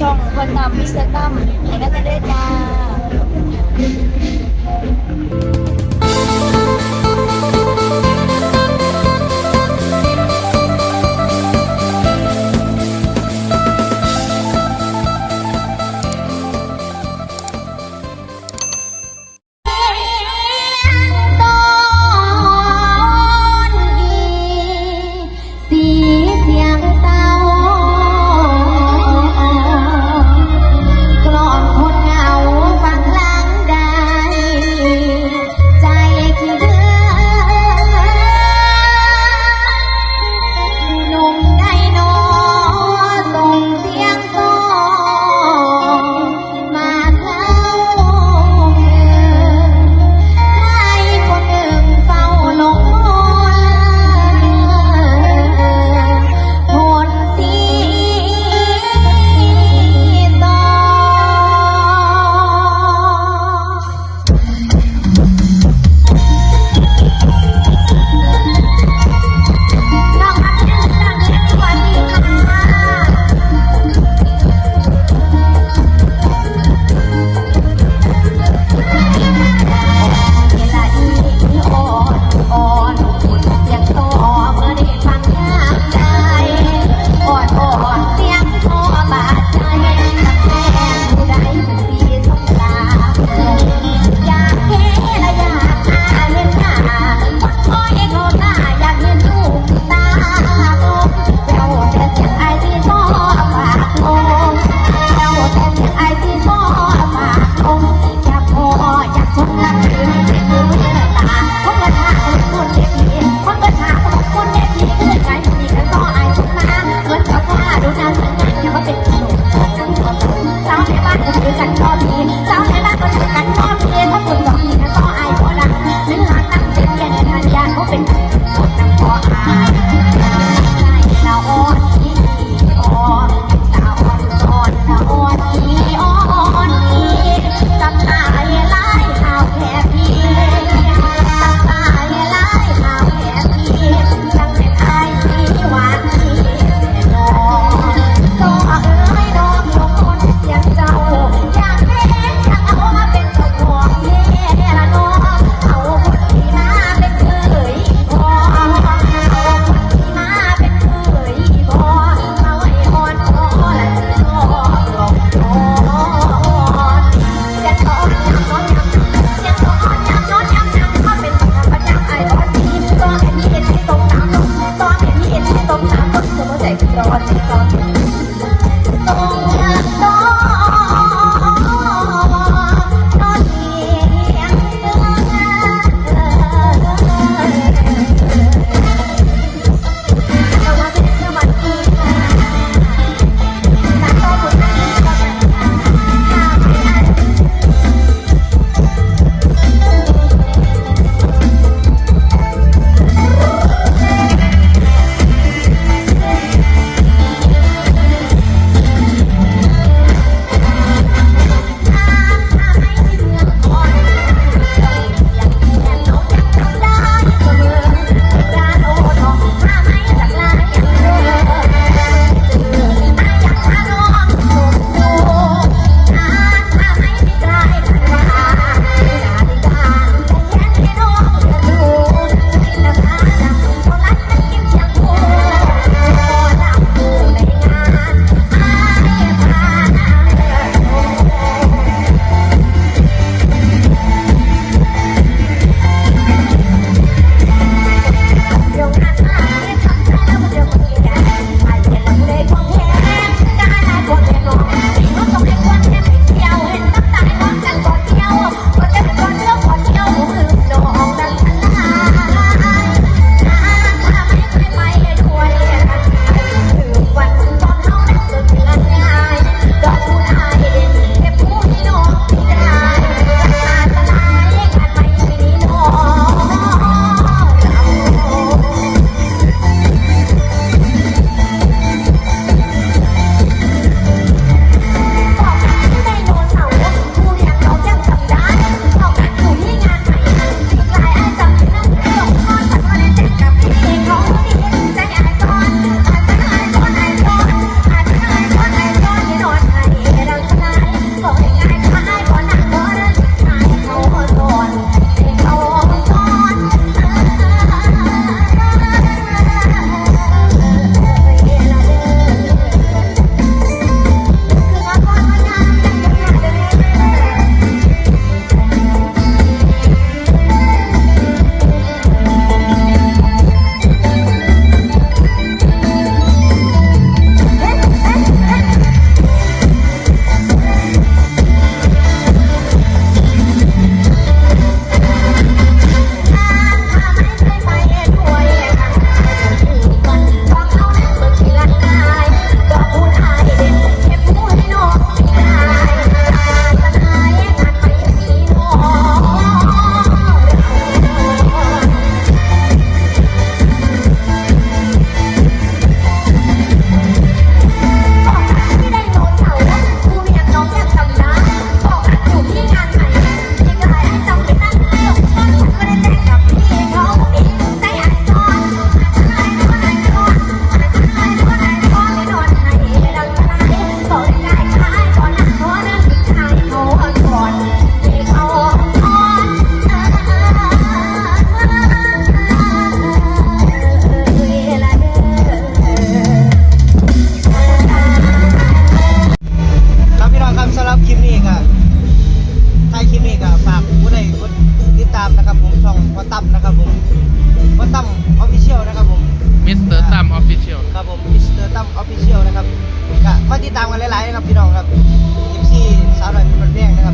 ช่องคนนำมิสเตอร์ตั้มให้นักเรียนจ้าามนะครับผมช่องวัอตั้มนะครับผมวัอตั้มออฟฟิเชียลนะครับผมมิสเตอร์ตั้มออฟฟิเชียลครับผมมิสเตอร์ตั้มออฟฟิเชียลนะครับก็มาติดตามกันหลายๆนะครับพี่น้องครับเอฟซีสาวหน่อยเป็นคนแรกนะครับ